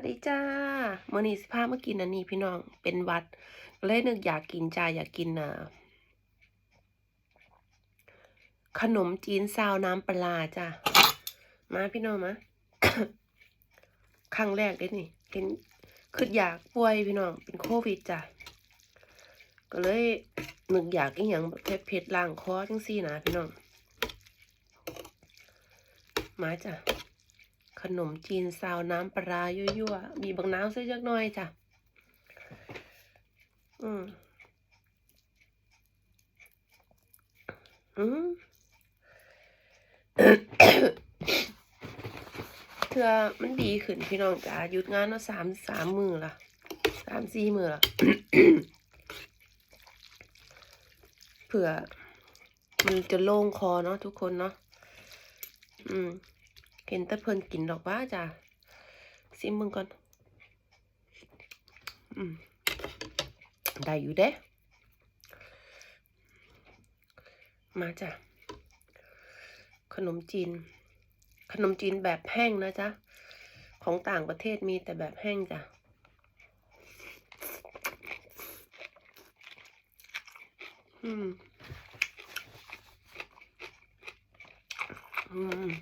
วัสดีจ้าเมื่อนี้สิพามากินอันนี้พี่น้องเป็นวัดเลยนึกอยากกินจ้าอยากกินอะขนมจีนซาวน้ำปลาจ้ามาพี่น้องมาครั้งแรกเลยนี่เห็นคืออยากป่วยพี่น้องเป็นโควิดจ้ะก็เลยนึกอยากอีหยังแบบเผ็ดๆล้างคอจังซี่นะพี่น้องมาจ้ะ ขนมจีนซาวน้ำปลายั่วๆมีบางน้ำใส่จักน่อยจ้ะ อืมอืมเพื่อมันดีขึ้นพี่น้องจ้าหยุดงานมาสามสามมือละสามสี่มือละเผื่อ มันจะโล่งคอเนาะทุกคนเนาะอืม เห็นแต่เพิ่นกินดอกว่าจ้ะซิมมึงก่อน อืมได้อยู่เด้ มาจ้ะ ขนมจีน ขนมจีนแบบแห้งนะจ๊ะ ของต่างประเทศมีแต่แบบแห้งจ้ะอืม อืม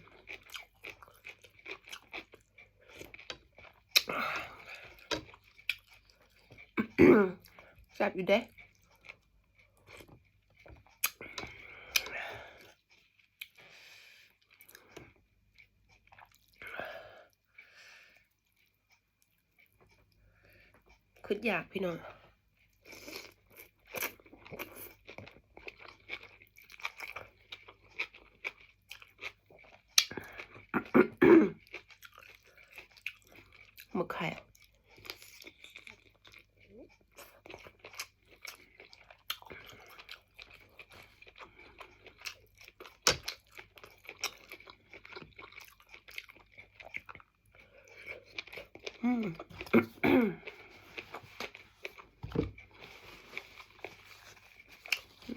แซ่บอยู่เด้คืออยากพี่น้อง หมึกไข่อะอืม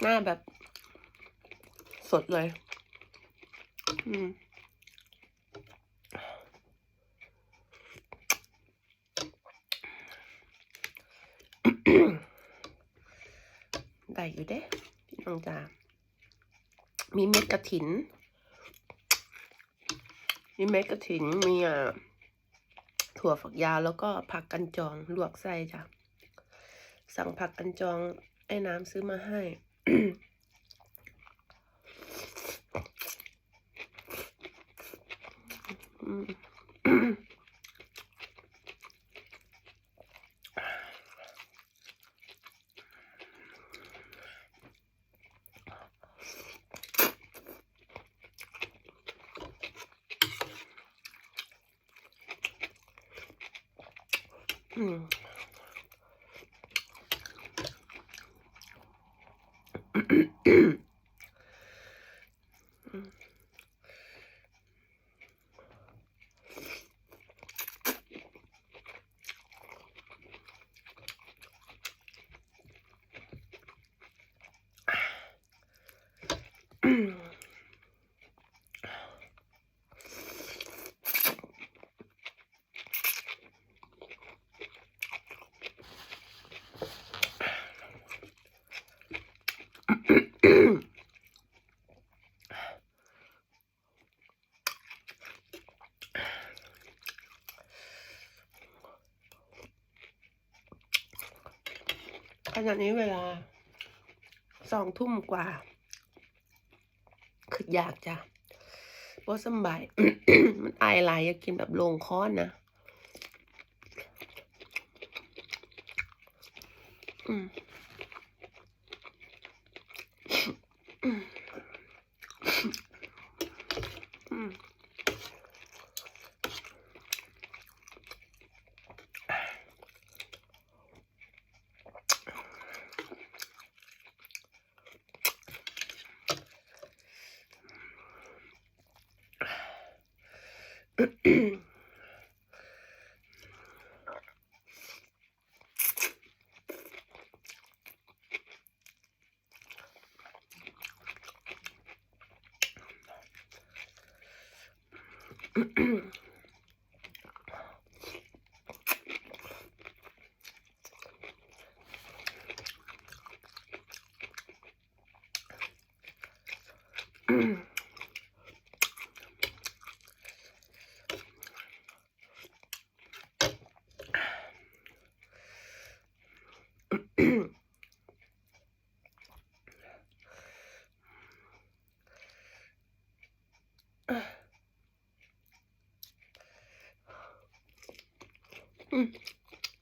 หน้าแบบ สดเลย อืมได้อยู่เด้พี่น้องจ๋ามีเม็ดกระถิน มีเม็ดกระถิน มีอะ ถั่วฝักยาวแล้วก็ผักกันจองลวกไส้จ้ะ สั่งผักกันจองไอ้น้ำซื้อมาให้อืม อืม ข ณะนี้เวลาสองทุ่มกว่า คืออยากจะบ่สมบาย มันไอหลายอยากกินแบบลงคอนนะอืม Mm-hmm.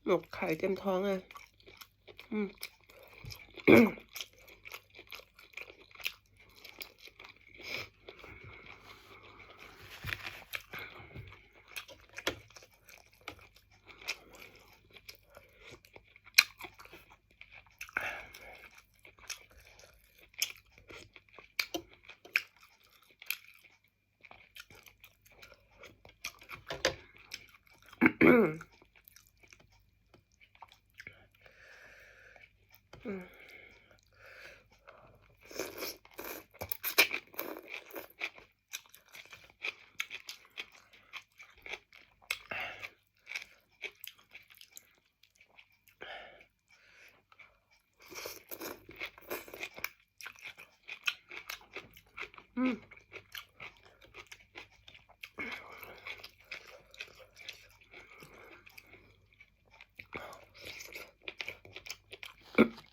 หมกไข่เต็มท้องอะอืมอืมอื ม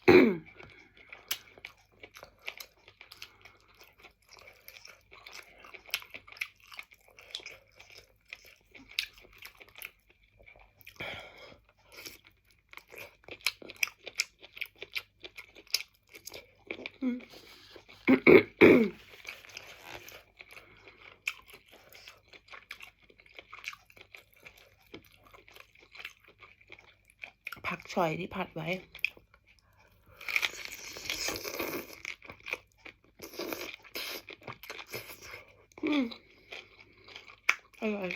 ผักฉ่อยที่ผัดไว้ อืมอร่อย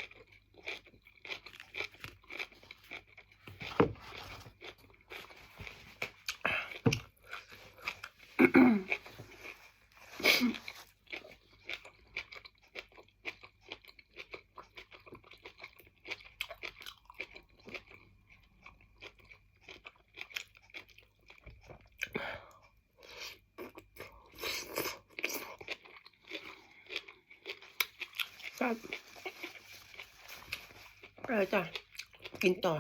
ครับเออจ้ะกินต่อ